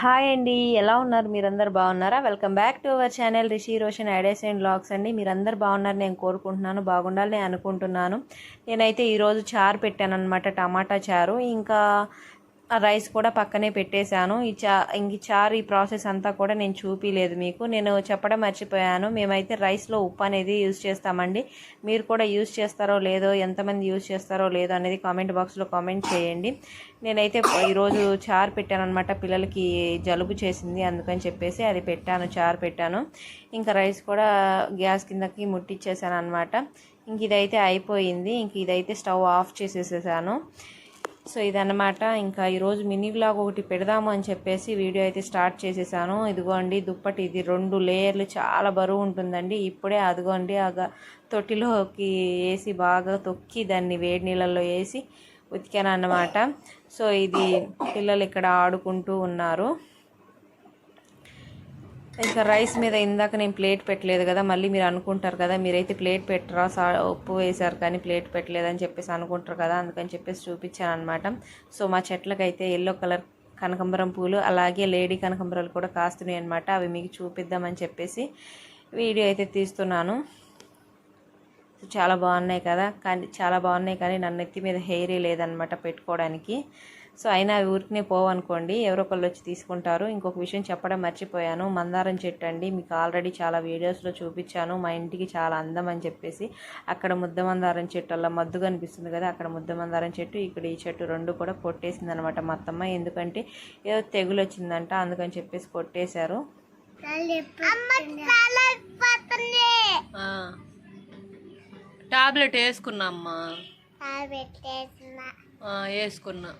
Hi అండి. ఎలా ఉన్నారు? మీరందరు బాగున్నారా? Welcome back to our channel Rishi Roshan ideas and blogs అండి. మీరందరు బాగున్నారు నేను కోరుకుంటున్నాను బాగుండాలని అనుకుంటున్నాను. నేనైతే ఈరోజు చారు పెట్టాను అనమాట టమాటా చారు. ఇంకా రైస్ కూడా పక్కనే పెట్టేశాను. ఈ చా ఇంక చారు ఈ ప్రాసెస్ అంతా కూడా నేను చూపించలేదు మీకు. నేను చెప్పడం మర్చిపోయాను. మేమైతే రైస్లో ఉప్పు అనేది యూజ్ చేస్తామండి. మీరు కూడా యూజ్ చేస్తారో లేదో ఎంతమంది యూజ్ చేస్తారో లేదో అనేది కామెంట్ బాక్స్లో కామెంట్ చేయండి. నేనైతే ఈరోజు చారు పెట్టాను అనమాట పిల్లలకి జలుబు చేసింది అందుకని చెప్పేసి అది పెట్టాను చారు పెట్టాను. ఇంకా రైస్ కూడా గ్యాస్ కిందకి ముట్టించేసాను అనమాట ఇంక ఇదైతే అయిపోయింది. ఇంక ఇదైతే స్టవ్ ఆఫ్ చేసేసేసాను. సో ఇదన్నమాట. ఇంకా ఈరోజు మినీ వ్లాగ్ ఒకటి పెడదాము అని చెప్పేసి వీడియో అయితే స్టార్ట్ చేసేసాను. ఇదిగోండి దుప్పటి ఇది రెండు లేయర్లు చాలా బరువు ఉంటుందండి. ఇప్పుడే అదిగోండి ఆ గ- తొట్టిలోకి వేసి బాగా తొక్కి దాన్ని వేడి నీళ్ళల్లో వేసి ఉతికాను అన్నమాట సో ఇది పిల్లలు ఇక్కడ ఆడుకుంటూ ఉన్నారు. ఇంకా రైస్ మీద ఇందాక నేను ప్లేట్ పెట్టలేదు కదా మళ్ళీ మీరు అనుకుంటారు కదా మీరైతే ప్లేట్ పెట్టరా సా ఉప్పు వేశారు కానీ ప్లేట్ పెట్టలేదని చెప్పేసి అనుకుంటారు కదా అందుకని చెప్పేసి చూపించాను అనమాట సో మా చెట్లకైతే ఎల్లో కలర్ కనకంబరం పూలు అలాగే లేడీ కనకంబరాలు కూడా కాస్తున్నాయి అనమాట అవి మీకు చూపిద్దామని చెప్పేసి వీడియో అయితే తీస్తున్నాను. చాలా బాగున్నాయి కదా. కానీ చాలా బాగున్నాయి కానీ నన్ను నెత్తి మీద హెయిర్ లేదనమాట పెట్టుకోవడానికి. సో అయినా అవి ఊరికనే పోవనుకోండి. ఎవరో ఒకళ్ళు వచ్చి తీసుకుంటారు. ఇంకొక విషయం చెప్పడం మర్చిపోయాను. మందారం చెట్టు అండి. మీకు ఆల్రెడీ చాలా వీడియోస్లో చూపించాను. మా ఇంటికి చాలా అందం అని చెప్పేసి అక్కడ ముద్ద మందారం చెట్టు అలా మద్దు కనిపిస్తుంది కదా అక్కడ ముద్ద మందారం చెట్టు ఇక్కడ ఈ చెట్టు రెండు కూడా కొట్టేసింది అనమాట మా అత్తమ్మ. ఎందుకంటే ఏదో తెగులు వచ్చిందంట అందుకని చెప్పేసి కొట్టేశారు. టాబ్లెట్ వేసుకున్నా. అమ్మా వేసుకున్నా.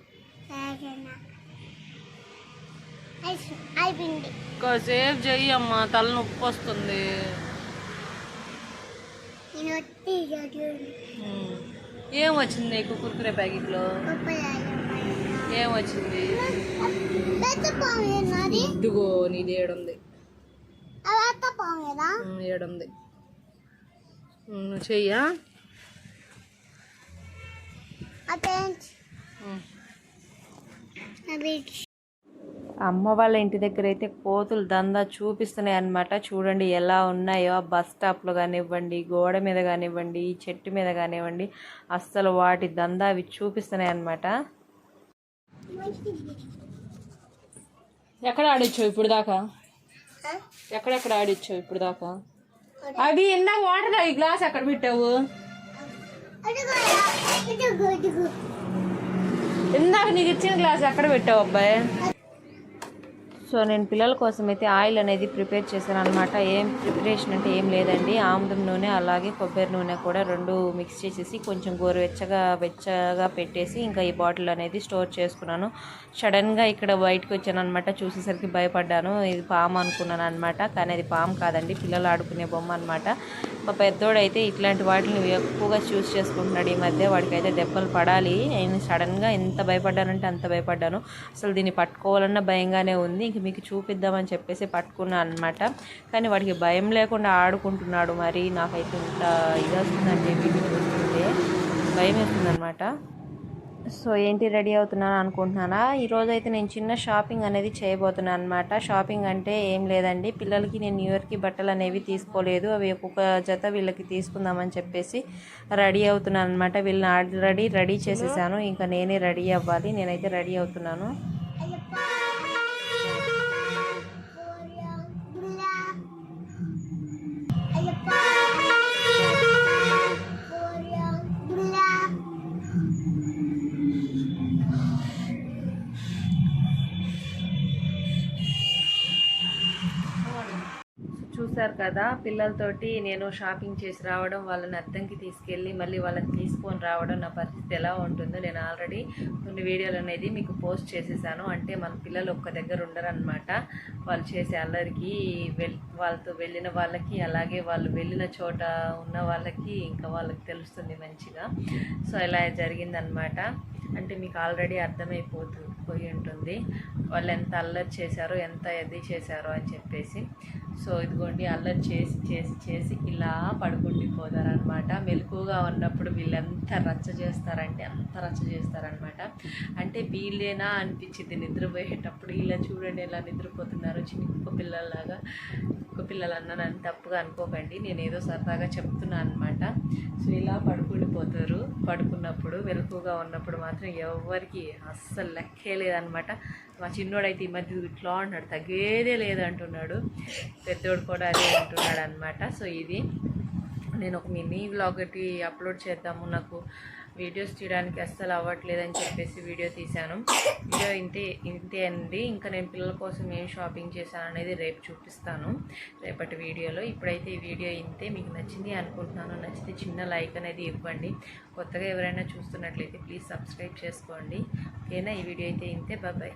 కాసేపు చెయ్యి అమ్మా తలనొప్పి వస్తుంది. ఏం వచ్చింది నీకు కుర్కురే ప్యాకెట్లో? ఏం వచ్చింది? ఇదిగో నీది ఏడుంది. ఏడుంది. చెయ్యా? అమ్మ వాళ్ళ ఇంటి దగ్గర అయితే కోతులు దందా చూపిస్తున్నాయి అన్నమాట. చూడండి ఎలా ఉన్నాయో. ఆ బస్ స్టాప్లో కానివ్వండి గోడ మీద కానివ్వండి చెట్టు మీద కానివ్వండి అస్సలు వాటి దందా అవి చూపిస్తున్నాయి అన్నమాట. ఎక్కడ ఆడిచ్చావు ఇప్పుడు దాకా ఎక్కడెక్కడ ఆడిచ్చావు ఇప్పుడు దాకా అవి ఇందాక వాటర్ ఈ గ్లాస్ ఎక్కడ పెట్టావు? ఇందాక నీకు ఇచ్చిన గ్లాస్ ఎక్కడ పెట్టావు అబ్బాయి? సో నేను పిల్లల కోసం అయితే ఆయిల్ అనేది ప్రిపేర్ చేశాను అనమాట ఏం ప్రిపరేషన్ అంటే ఏం లేదండి. ఆముదం నూనె అలాగే కొబ్బరి నూనె కూడా రెండు మిక్స్ చేసేసి కొంచెం గోరువెచ్చగా వెచ్చగా పెట్టేసి ఇంకా ఈ బాటిల్ అనేది స్టోర్ చేసుకున్నాను. సడన్గా ఇక్కడ బయటకు వచ్చాను అనమాట చూసేసరికి భయపడ్డాను. ఇది పాము అనుకున్నాను అనమాట కానీ అది పాము కాదండి. పిల్లలు ఆడుకునే బొమ్మ అనమాట మా పెద్దోడైతే ఇట్లాంటి వాటిని ఎక్కువగా చూస్ చేసుకుంటున్నాడు. ఈ మధ్య వాడికైతే దెబ్బలు పడాలి. నేను సడన్గా ఎంత భయపడ్డానంటే అంత భయపడ్డాను. అసలు దీన్ని పట్టుకోవాలన్న భయంగానే ఉంది. ఇంక మీకు చూపిద్దామని చెప్పేసి పట్టుకున్నాను అనమాట కానీ వాడికి భయం లేకుండా ఆడుకుంటున్నాడు మరి. నాకైతే ఇంత ఇది వస్తుందండి వీడియో చూస్తుంటే భయం వేస్తుందన్నమాట. సో ఏంటి రెడీ అవుతున్నాను అనుకుంటున్నానా? ఈరోజు అయితే నేను చిన్న షాపింగ్ అనేది చేయబోతున్నాను అనమాట షాపింగ్ అంటే ఏం లేదండి. పిల్లలకి నేను న్యూ ఇయర్కి బట్టలు అనేవి తీసుకోలేదు. అవి ఒక్కొక్క జత వీళ్ళకి తీసుకుందామని చెప్పేసి రెడీ అవుతున్నాను అనమాట వీళ్ళని ఆల్రెడీ రెడీ చేసేసాను. ఇంకా నేనే రెడీ అవ్వాలి. నేనైతే రెడీ అవుతున్నాను. చూసారు కదా పిల్లలతోటి నేను షాపింగ్ చేసి రావడం వాళ్ళని అద్దంకి తీసుకెళ్ళి మళ్ళీ వాళ్ళని తీసుకొని రావడం నా పరిస్థితి ఎలా ఉంటుందో నేను ఆల్రెడీ కొన్ని వీడియోలు అనేది మీకు పోస్ట్ చేసేసాను. అంటే మన పిల్లలు ఒక్క దగ్గర ఉండరనమాట వాళ్ళు చేసే అల్లరికి వెల్ వాళ్ళతో వెళ్ళిన వాళ్ళకి అలాగే వాళ్ళు వెళ్ళిన చోట ఉన్న వాళ్ళకి ఇంకా వాళ్ళకి తెలుస్తుంది మంచిగా. సో ఇలా జరిగిందనమాట అంటే మీకు ఆల్రెడీ అర్థమైపోతు పోయి ఉంటుంది. వాళ్ళు ఎంత అల్లరి చేశారో ఎంత ఇది చేశారో అని చెప్పేసి. సో ఇదిగోండి అల్లరి చేసి చేసి చేసి ఇలా పడుకుండిపోతారనమాట మెలకుగా ఉన్నప్పుడు వీళ్ళు ఎంత రచ్చ చేస్తారంటే అంత రచ్చ చేస్తారనమాట అంటే వీళ్ళేనా అనిపించింది నిద్రపోయేటప్పుడు? ఇలా చూడండి ఎలా నిద్రపోతున్నారు చిన్న పిల్లల్లాగా. కుక్క పిల్లలు అన్న నన్ను తప్పుగా అనుకోకండి. నేను ఏదో సరదాగా చెప్తున్నాను అనమాట సో ఇలా పడుకుండిపోతారు. పడుకున్నప్పుడు మెలకుగా ఉన్నప్పుడు మాత్రం ఎవరికి అస్సలు లెక్కే లేదనమాట మా చిన్నోడైతే ఈ మధ్య ఇట్లా అంటున్నాడు తగ్గేదే లేదంటున్నాడు. పెద్దోడు కూడా అదే అంటున్నాడు అనమాట సో ఇది నేను ఒక మినీ వ్లాగ్ ఒకటి అప్లోడ్ చేద్దాము. నాకు వీడియోస్ తీయడానికి అస్సలు అవ్వట్లేదని చెప్పేసి వీడియో తీశాను. వీడియో ఇంతే ఇంతే అండి ఇంకా నేను పిల్లల కోసం ఏం షాపింగ్ చేశాను అనేది రేపు చూపిస్తాను రేపటి వీడియోలో. ఇప్పుడైతే ఈ వీడియో ఇంతే. మీకు నచ్చింది అనుకుంటున్నాను. నచ్చితే చిన్న లైక్ అనేది ఇవ్వండి. కొత్తగా ఎవరైనా చూస్తున్నట్లయితే ప్లీజ్ సబ్స్క్రైబ్ చేసుకోండి. ఓకేనా? ఈ వీడియో అయితే ఇంతే. బాబాయ్